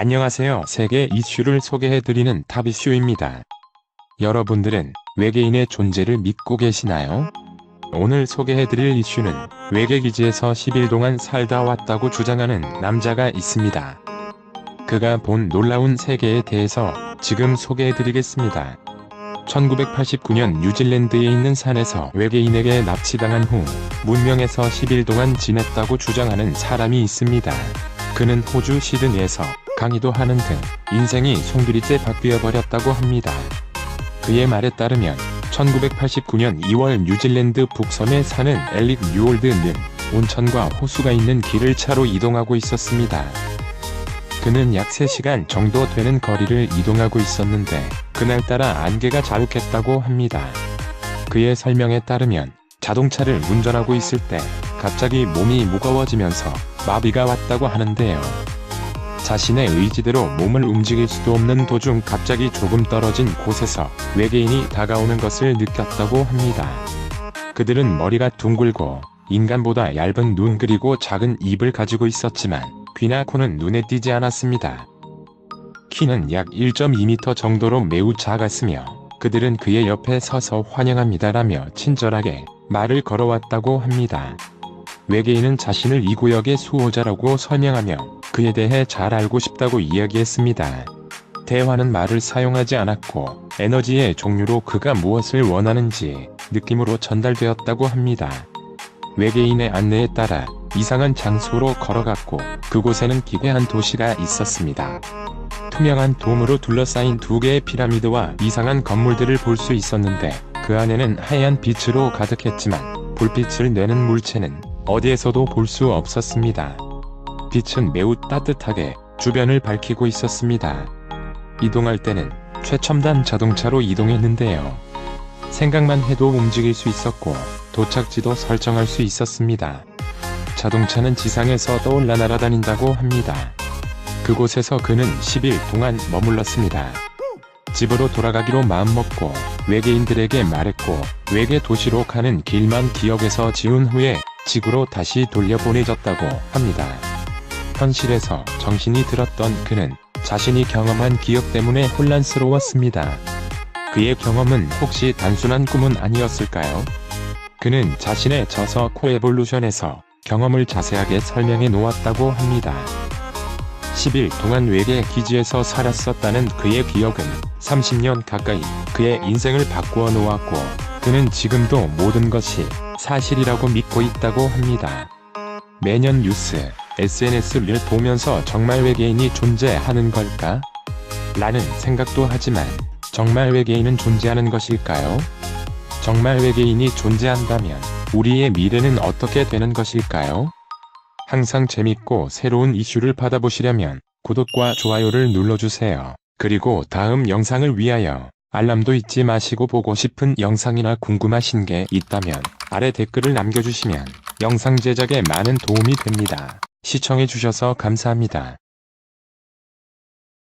안녕하세요. 세계 이슈를 소개해드리는 탑이슈입니다. 여러분들은 외계인의 존재를 믿고 계시나요? 오늘 소개해드릴 이슈는 외계 기지에서 10일 동안 살다 왔다고 주장하는 남자가 있습니다. 그가 본 놀라운 세계에 대해서 지금 소개해드리겠습니다. 1989년 뉴질랜드에 있는 산에서 외계인에게 납치당한 후 문명에서 10일 동안 지냈다고 주장하는 사람이 있습니다. 그는 호주 시드니에서 강의도 하는 등 인생이 송두리째 바뀌어 버렸다고 합니다. 그의 말에 따르면 1989년 2월 뉴질랜드 북섬에 사는 엘릭 뉴올드는 온천과 호수가 있는 길을 차로 이동하고 있었습니다. 그는 약 3시간 정도 되는 거리를 이동하고 있었는데 그날따라 안개가 자욱했다고 합니다. 그의 설명에 따르면 자동차를 운전하고 있을 때 갑자기 몸이 무거워지면서 마비가 왔다고 하는데요. 자신의 의지대로 몸을 움직일 수도 없는 도중 갑자기 조금 떨어진 곳에서 외계인이 다가오는 것을 느꼈다고 합니다. 그들은 머리가 둥글고 인간보다 얇은 눈 그리고 작은 입을 가지고 있었지만 귀나 코는 눈에 띄지 않았습니다. 키는 약 1.2m 정도로 매우 작았으며 그들은 그의 옆에 서서 환영합니다라며 친절하게 말을 걸어왔다고 합니다. 외계인은 자신을 이 구역의 수호자라고 설명하며 그에 대해 잘 알고 싶다고 이야기했습니다. 대화는 말을 사용하지 않았고 에너지의 종류로 그가 무엇을 원하는지 느낌으로 전달되었다고 합니다. 외계인의 안내에 따라 이상한 장소로 걸어갔고 그곳에는 기괴한 도시가 있었습니다. 투명한 돔으로 둘러싸인 두 개의 피라미드와 이상한 건물들을 볼 수 있었는데 그 안에는 하얀 빛으로 가득했지만 불빛을 내는 물체는 어디에서도 볼 수 없었습니다. 빛은 매우 따뜻하게 주변을 밝히고 있었습니다. 이동할 때는 최첨단 자동차로 이동했는데요. 생각만 해도 움직일 수 있었고 도착지도 설정할 수 있었습니다. 자동차는 지상에서 떠올라 날아다닌다고 합니다. 그곳에서 그는 10일 동안 머물렀습니다. 집으로 돌아가기로 마음먹고 외계인들에게 말했고 외계 도시로 가는 길만 기억에서 지운 후에 지구로 다시 돌려보내졌다고 합니다. 현실에서 정신이 들었던 그는 자신이 경험한 기억 때문에 혼란스러웠습니다. 그의 경험은 혹시 단순한 꿈은 아니었을까요? 그는 자신의 저서 코에볼루션에서 경험을 자세하게 설명해 놓았다고 합니다. 10일 동안 외계 기지에서 살았었다는 그의 기억은 30년 가까이 그의 인생을 바꾸어 놓았고 그는 지금도 모든 것이 사실이라고 믿고 있다고 합니다. 매년 뉴스, SNS를 보면서 정말 외계인이 존재하는 걸까? 라는 생각도 하지만 정말 외계인은 존재하는 것일까요? 정말 외계인이 존재한다면 우리의 미래는 어떻게 되는 것일까요? 항상 재밌고 새로운 이슈를 받아보시려면 구독과 좋아요를 눌러주세요. 그리고 다음 영상을 위하여 알람도 잊지 마시고 보고 싶은 영상이나 궁금하신 게 있다면 아래 댓글을 남겨주시면 영상 제작에 많은 도움이 됩니다. 시청해주셔서 감사합니다.